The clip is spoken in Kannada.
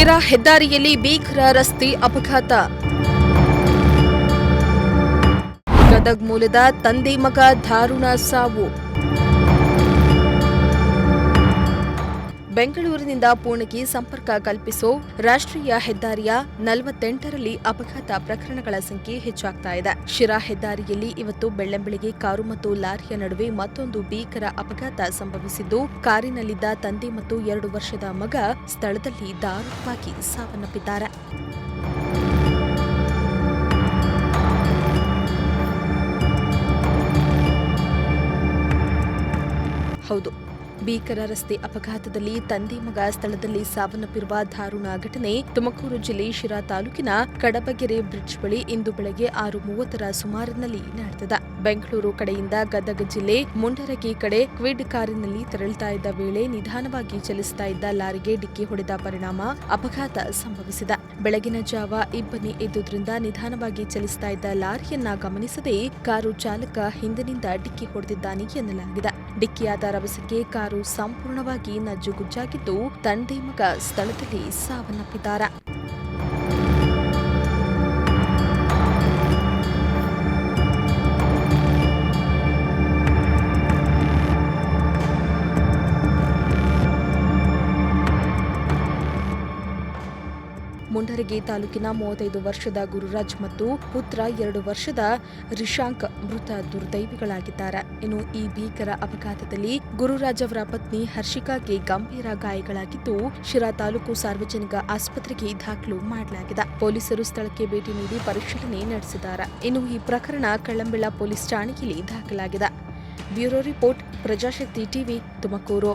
ಶಿರಾ ಹೆದ್ದಾರಿಯಲ್ಲಿ ಭೀಕರ ರಸ್ತೆ ಅಪಘಾತ. ಗದಗ್ ಮೂಲದ ತಂದೆ ಮಗ ದಾರುಣ ಸಾವು. ಬೆಂಗಳೂರಿನಿಂದ ಪುಣೆಗೆ ಸಂಪರ್ಕ ಕಲ್ಪಿಸೋ ರಾಷ್ಟ್ರೀಯ ಹೆದ್ದಾರಿಯ ನಲವತ್ತೆಂಟರಲ್ಲಿ ಅಪಘಾತ ಪ್ರಕರಣಗಳ ಸಂಖ್ಯೆ ಹೆಚ್ಚಾಗ್ತಾ ಇದೆ. ಶಿರಾ ಹೆದ್ದಾರಿಯಲ್ಲಿ ಇವತ್ತು ಬೆಳ್ಳಂಬೆಳಿಗ್ಗೆ ಕಾರು ಮತ್ತು ಲಾರಿಯ ನಡುವೆ ಮತ್ತೊಂದು ಭೀಕರ ಅಪಘಾತ ಸಂಭವಿಸಿದ್ದು, ಕಾರಿನಲ್ಲಿದ್ದ ತಂದೆ ಮತ್ತು ಎರಡು ವರ್ಷದ ಮಗ ಸ್ಥಳದಲ್ಲಿ ದಾರುಣವಾಗಿ ಸಾವನ್ನಪ್ಪಿದ್ದಾರೆ. ಹೌದು. ಭೀಕರ ರಸ್ತೆ ಅಪಘಾತದಲ್ಲಿ ತಂದೆ ಮಗ ಸ್ಥಳದಲ್ಲಿ ಸಾವನ್ನಪ್ಪಿರುವ ದಾರುಣ ಘಟನೆ ತುಮಕೂರು ಜಿಲ್ಲೆ ಶಿರಾ ತಾಲೂಕಿನ ಕಡಬಗೆರೆ ಬ್ರಿಡ್ಜ್ ಬಳಿ ಇಂದು ಬೆಳಗ್ಗೆ ಆರು ಮೂವತ್ತರ ಸುಮಾರಿನಲ್ಲಿ ನಡೆದಿದೆ. ಬೆಂಗಳೂರು ಕಡೆಯಿಂದ ಗದಗ ಜಿಲ್ಲೆ ಮುಂಡರಗಿ ಕಡೆ ಕ್ವಿಡ್ ಕಾರಿನಲ್ಲಿ ತೆರಳುತ್ತಾ ಇದ್ದ ವೇಳೆ ನಿಧಾನವಾಗಿ ಚಲಿಸುತ್ತಾ ಇದ್ದ ಲಾರಿಗೆ ಡಿಕ್ಕಿ ಹೊಡೆದ ಪರಿಣಾಮ ಅಪಘಾತ ಸಂಭವಿಸಿದೆ. ಬೆಳಗಿನ ಜಾವ ಇಬ್ಬನಿ ಇದ್ದುದರಿಂದ ನಿಧಾನವಾಗಿ ಚಲಿಸುತ್ತಾ ಇದ್ದ ಲಾರಿಯನ್ನ ಗಮನಿಸದೆ ಕಾರು ಚಾಲಕ ಹಿಂದಿನಿಂದ ಡಿಕ್ಕಿ ಹೊಡೆದಿದ್ದಾನೆ ಎನ್ನಲಾಗಿದೆ. ಡಿಕ್ಕಿಯಾದ ರಭಸಕ್ಕೆ ಕಾರು ಸಂಪೂರ್ಣವಾಗಿ ನಜ್ಜುಗುಜ್ಜಾಗಿದ್ದು ತಂದೆ ಮಗ ಸ್ಥಳದಲ್ಲಿ ಸಾವನ್ನಪ್ಪಿದ್ದಾರೆ. ಮುಂಡರಗಿ ತಾಲೂಕಿನ ಮೂವತ್ತೈದು ವರ್ಷದ ಗುರುರಾಜ್ ಮತ್ತು ಪುತ್ರ ಎರಡು ವರ್ಷದ ರಿಶಾಂಕ್ ಮೃತ ದುರ್ದೈವಿಗಳಾಗಿದ್ದಾರೆ. ಇನ್ನು ಈ ಭೀಕರ ಅಪಘಾತದಲ್ಲಿ ಗುರುರಾಜ್ ಅವರ ಪತ್ನಿ ಹರ್ಷಿಕಾಗೆ ಗಂಭೀರ ಗಾಯಗಳಾಗಿದ್ದು, ಶಿರಾ ತಾಲೂಕು ಸಾರ್ವಜನಿಕ ಆಸ್ಪತ್ರೆಗೆ ದಾಖಲು ಮಾಡಲಾಗಿದೆ. ಪೊಲೀಸರು ಸ್ಥಳಕ್ಕೆ ಭೇಟಿ ನೀಡಿ ಪರಿಶೀಲನೆ ನಡೆಸಿದ್ದಾರೆ. ಇನ್ನು ಈ ಪ್ರಕರಣ ಕಳ್ಳಂಬೆಳ ಪೊಲೀಸ್ ಠಾಣೆಯಲ್ಲಿ ದಾಖಲಾಗಿದೆ. Bureau report, Prajashakti TV Tumakuru.